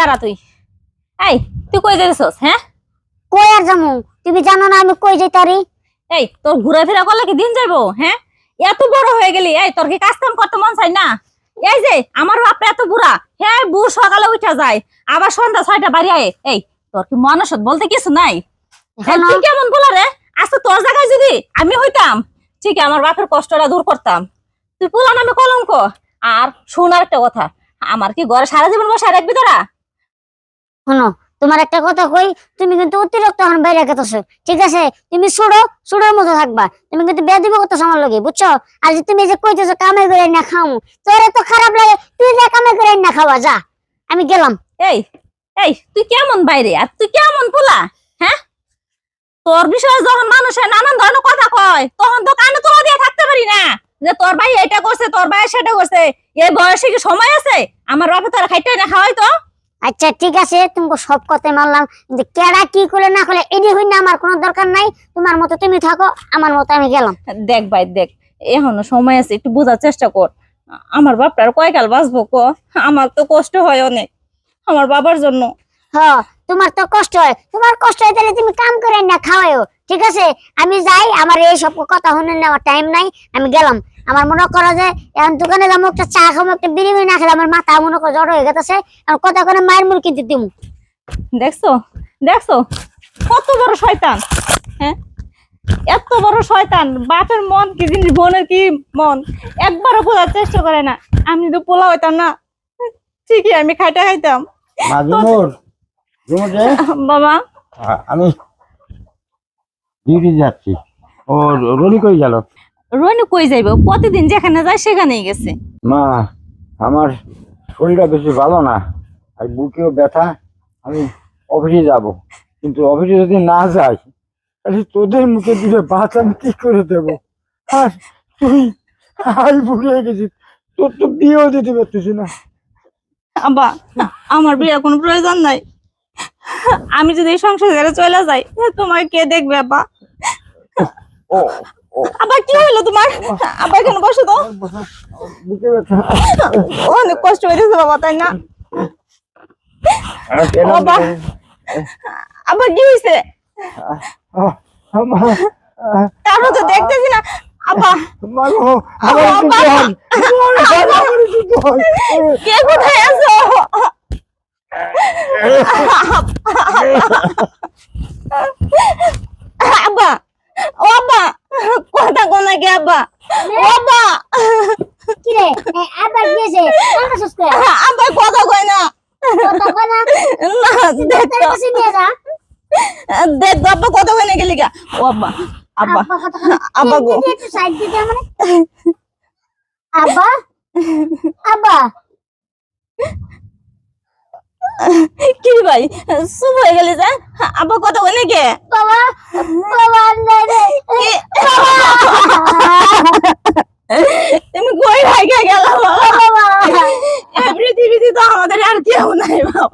দাঁড়া তুই? এই তুই কই যাইছস হ্যাঁ? কই আর যামু? তুমি জানো না আমি কই যাইতারি? এই তোর ঘোরাফেরা করলে কি দিন যাইবো হ্যাঁ? এত বড় হয়ে গেলি এই তোর কি কাজ কাম করতে মন চাই না? এই যে আমার বাপটা এত বুড়া হ্যাঁ বুড় সকালে উঠা যায় আবার সন্ধ্যা ছয়টা বাড়ি আয়। এই তোর কি মনসত বলতে কিছু নাই? হ্যাঁ, তুই কেমন বলা রে? আচ্ছা তোর জায়গায় যদি আমি হইতাম ঠিক আমার বাপের কষ্টটা দূর করতাম। তুই পোলা নামে কলঙ্ক। আর শোনার একটা কথা আমার কি ঘরে সারা জীবন বসে রাখবি তোরা? শোনো, তোমার একটা কথা কই, তুমি কিন্তু অতিরিক্ত এখন বাইরে গেতেছো। ঠিক আছে? তুমি ছোড়ো ছোড়োর মতো থাকবা। তুমি কিন্তু বেদিব করতেছো আমার লগে, বুঝছ? আর যে তুমি যে কইতেছো কামাই করে না খাও তোর তো খারাপ লাগে, তুই যা কামাই করে না খাওয়া, যা। আমি গেলাম। এই এই, তুই কেমন বাইরে? আর তুই কেমন পোলা? হ্যাঁ? তোর বিষয়ে যখন মানুষের নানান ধরনের কথা কয়, তখন তো কানে তোলা দিয়ে থাকতে পারি না। যে তোর ভাই এটা করছে, তোর ভাই সেটা করছে এই বয়সে কি সময় আছে? আমার বাপে তোরা খাইতে না, খাওয়াই তো। আচ্ছা ঠিক আছে তোমাকে সব কথাই মানলাম। কিন্তু কেডা কি করে না করে এডি হই না আমার কোনো দরকার নাই। তোমার মতো তুমি থাকো আমার মতো আমি গেলাম। দেখ ভাই দেখ এখনও সময় আছে একটু বোঝার চেষ্টা কর। আমার বাপটার কয়কাল বাঁচবো ক? আমার তো কষ্ট হয় অনেক আমার বাবার জন্য। হ তোমার তো কষ্ট হয়। তোমার কষ্ট হয় তাহলে তুমি কাম করে না খাওয়াইও ঠিক আছে আমি যাই আমার এই সব কথা শুনে নেওয়ার টাইম নাই আমি গেলাম। আমার মনে করো যে এখন দোকানে যাব একটা চা খাব একটা বিরিয়ানি না খেলে আমার মাথা মনে করো জড় হয়ে গেছে আর কথা করে মায়ের মুড় কিনতে দিব। দেখছ? দেখছ? কত বড় শয়তান হ্যাঁ? এত বড় শয়তান বাপের মন কি জিনিস বোনের কি মন? একবারও বোঝার চেষ্টা করে না। আমি তো পোলা হইতাম না। ঠিকই আমি খাইটা খাইতাম। বাবা। আমি ডিউটি যাচ্ছি। ও রনি কই গেল? রনি কই যাইব? প্রতিদিন যেখানে যায় সেখানেই গেছে। মা আমার শরীরটা বেশি ভালো না আর বুকেও ব্যথা আমি অফিসে যাব। কিন্তু অফিসে যদি না যাই তাহলে তোদের মুখে দিলে ভাত আমি কি করে দেবো? আর তুই হাই বুড়ে গেছিস তোর তো বিয়েও দিতে পারতেছি না। আব্বা আমার বিয়ে কোনো প্রয়োজন নাই। আমি যদি এই সংসার ছেড়ে চলে যাই তোমার কে দেখবে আব্বা? ও ও আবার কি হলো তোমার? আবার এখানে বসো তো? অনেক কষ্ট হয়েছে বাবা, তাই না? বাবা। আবার কি হয়েছে? তারপর তো দেখতেছি না। জল। কে কোথায় আছো আব্বা ও আব্বা কথা কোনা কে আব্বা কি রে আবার গিয়েছে কান্না শেষ করে কথা কই না। কথা কয় না? না দেখ তো, দেখ তো, কথা কই না গেলি গা। ও আব্বা আব্বা গো। একটু সাইড দিতে মানে আব্বা আব্বা। কি ভাই শুভ হয়ে গেলি যা। আব্বা কথা কই না কে? বাবা বাবা やる気はないわ。